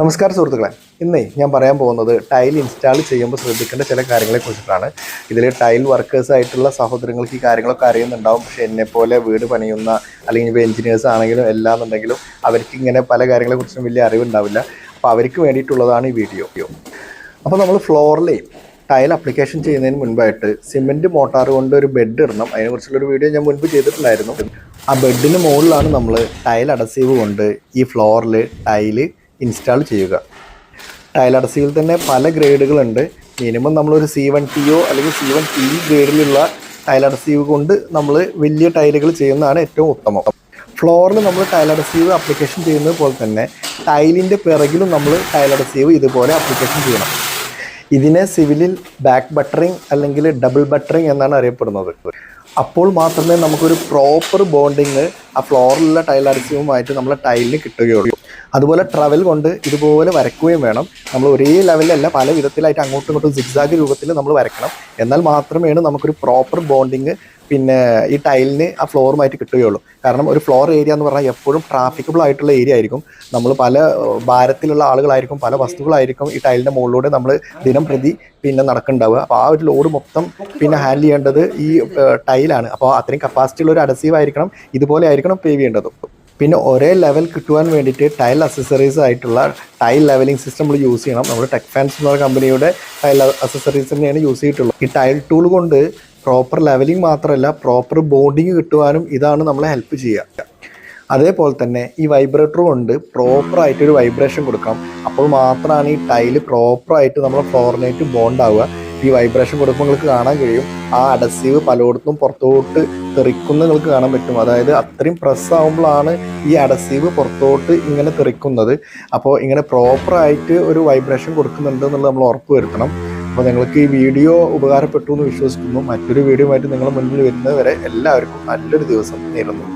നമസ്കാരം സുഹൃത്തുക്കളെ. ഇന്ന് ഞാൻ പറയാൻ പോകുന്നത് ടൈൽ ഇൻസ്റ്റാൾ ചെയ്യുമ്പോൾ ശ്രദ്ധിക്കേണ്ട ചില കാര്യങ്ങളെ കുറിച്ചിട്ടാണ് ഇതിൽ ടൈൽ വർക്കേഴ്സ് ആയിട്ടുള്ള സഹോദരങ്ങൾക്ക് ഈ കാര്യങ്ങളൊക്കെ അറിയുന്നുണ്ടാവും. പക്ഷേ എന്നെ പോലെ വീട് പണിയുന്ന അല്ലെങ്കിൽ ഇപ്പോൾ എഞ്ചിനീയേഴ്സ് ആണെങ്കിലും എല്ലാം എന്നുണ്ടെങ്കിലും അവർക്ക് ഇങ്ങനെ പല കാര്യങ്ങളെക്കുറിച്ചും വലിയ അറിവുണ്ടാവില്ല. അപ്പോൾ അവർക്ക് വേണ്ടിയിട്ടുള്ളതാണ് ഈ വീഡിയോ. അപ്പോൾ നമ്മൾ ഫ്ലോറിൽ ടൈൽ അപ്ലിക്കേഷൻ ചെയ്യുന്നതിന് മുൻപായിട്ട് സിമെന്റ് മോട്ടാർ കൊണ്ട് ഒരു ബെഡ് ഇടണം. അതിനെക്കുറിച്ചുള്ളൊരു വീഡിയോ ഞാൻ മുൻപ് ചെയ്തിട്ടുണ്ടായിരുന്നു. ആ ബെഡിന് മുകളിലാണ് നമ്മൾ ടൈൽ അടസീവ് കൊണ്ട് ഈ ഫ്ലോറിൽ ടൈൽ ഇൻസ്റ്റാൾ ചെയ്യുക. ടൈൽ അടസീവിൽ തന്നെ പല ഗ്രേഡുകളുണ്ട് മിനിമം നമ്മളൊരു സി വൺ ടിയോ അല്ലെങ്കിൽ സി വൺ ടി ഗ്രേഡിലുള്ള ടൈൽ അടസീവ് കൊണ്ട് നമ്മൾ വലിയ ടൈലുകൾ ചെയ്യുന്നതാണ് ഏറ്റവും ഉത്തമം. ഫ്ലോറിൽ നമ്മൾ ടൈൽ അടസീവ് അപ്ലിക്കേഷൻ ചെയ്യുന്നത് പോലെ തന്നെ ടൈലിന്റെ പിറകിലും നമ്മൾ ടൈൽ അടസീവ് ഇതുപോലെ അപ്ലിക്കേഷൻ ചെയ്യണം. ഇതിനെ സിവിലിൽ ബാക്ക് ബട്ടറിങ് അല്ലെങ്കിൽ ഡബിൾ ബട്ടറിങ് എന്നാണ് അറിയപ്പെടുന്നത്. അപ്പോൾ മാത്രമേ നമുക്കൊരു പ്രോപ്പർ ബോണ്ടിങ് ആ ഫ്ലോറിലുള്ള ടൈൽ അടസ്യവുമായിട്ട് നമ്മളെ ടൈലിന് കിട്ടുകയുള്ളൂ. അതുപോലെ ട്രവൽ കൊണ്ട് ഇതുപോലെ വരക്കുകയും വേണം. നമ്മൾ ഒരേ ലെവലിലല്ല പല വിധത്തിലായിട്ട് അങ്ങോട്ടും ഇങ്ങോട്ടും സിക്സാഗ് രൂപത്തിൽ നമ്മൾ വരക്കണം. എന്നാൽ മാത്രമേ നമുക്കൊരു പ്രോപ്പർ ബോണ്ടിങ് പിന്നെ ഈ ടൈലിന് ആ ഫ്ലോറുമായിട്ട് കിട്ടുകയുള്ളൂ. കാരണം ഒരു ഫ്ലോർ ഏരിയ എന്ന് പറഞ്ഞാൽ എപ്പോഴും ട്രാഫിക്കബിൾ ആയിട്ടുള്ള ഏരിയ ആയിരിക്കും. നമ്മൾ പല ഭാരത്തിലുള്ള ആളുകളായിരിക്കും പല വസ്തുക്കളായിരിക്കും ഈ ടൈലിന്റെ മുകളിലൂടെ നമ്മൾ ദിനം പ്രതി പിന്നെ നടക്കുന്നുണ്ടാവുക. അപ്പോൾ ആ ഒരു ലോഡ് മൊത്തം പിന്നെ ഹാൻഡിൽ ചെയ്യേണ്ടത് ഈ ടൈലാണ് അപ്പോൾ അത്രയും കപ്പാസിറ്റിയുള്ള ഒരു അഡസീവ് ആയിരിക്കണം ഇതുപോലെ ആയിരിക്കണം പേ ചെയ്യേണ്ടത്. പിന്നെ ഒരേ ലെവൽ കിട്ടുവാൻ വേണ്ടിയിട്ട് ടൈൽ അസസറീസ് ആയിട്ടുള്ള ടൈൽ ലെവലിംഗ് സിസ്റ്റം നമ്മൾ യൂസ് ചെയ്യണം. നമ്മൾ ടെക് ഫാൻസ് എന്ന കമ്പനിയുടെ ടൈൽ അസസറീസ് തന്നെയാണ് യൂസ് ചെയ്തിട്ടുള്ളത്. ഈ ടൈൽ ടൂൾ കൊണ്ട് പ്രോപ്പർ ലെവലിംഗ് മാത്രമല്ല പ്രോപ്പർ ബോണ്ടിങ് കിട്ടുവാനും ഇതാണ് നമ്മളെ ഹെൽപ്പ് ചെയ്യുക. അതേപോലെ തന്നെ ഈ വൈബ്രേറ്റർ കൊണ്ട് പ്രോപ്പറായിട്ടൊരു വൈബ്രേഷൻ കൊടുക്കാം. അപ്പോൾ മാത്രമാണ് ഈ ടൈൽ പ്രോപ്പറായിട്ട് നമ്മുടെ ഫ്ലോറിനായിട്ട് ബോണ്ട് ആവുക. ഈ വൈബ്രേഷൻ കൊടുക്കുമ്പോൾ നിങ്ങൾക്ക് കാണാൻ കഴിയും. ആ അഡസീവ് പലയിടത്തും പുറത്തോട്ട് തെറിക്കുന്ന നിങ്ങൾക്ക് കാണാൻ പറ്റും. അതായത് അത്രയും പ്രസ് ആകുമ്പോഴാണ് ഈ അഡസീവ് പുറത്തോട്ട് ഇങ്ങനെ തെറിക്കുന്നത്. അപ്പോൾ ഇങ്ങനെ പ്രോപ്പറായിട്ട് ഒരു വൈബ്രേഷൻ കൊടുക്കുന്നുണ്ട് എന്നുള്ളത് നമ്മൾ ഉറപ്പ് വരുത്തണം. അപ്പോൾ നിങ്ങൾക്ക് ഈ വീഡിയോ ഉപകാരപ്പെട്ടു എന്ന് വിശ്വസിക്കുന്നു. മറ്റൊരു വീഡിയോ ആയിട്ട് നിങ്ങളുടെ മുന്നിൽ വരുന്നത് വരെ എല്ലാവർക്കും നല്ലൊരു ദിവസം നേരുന്നു.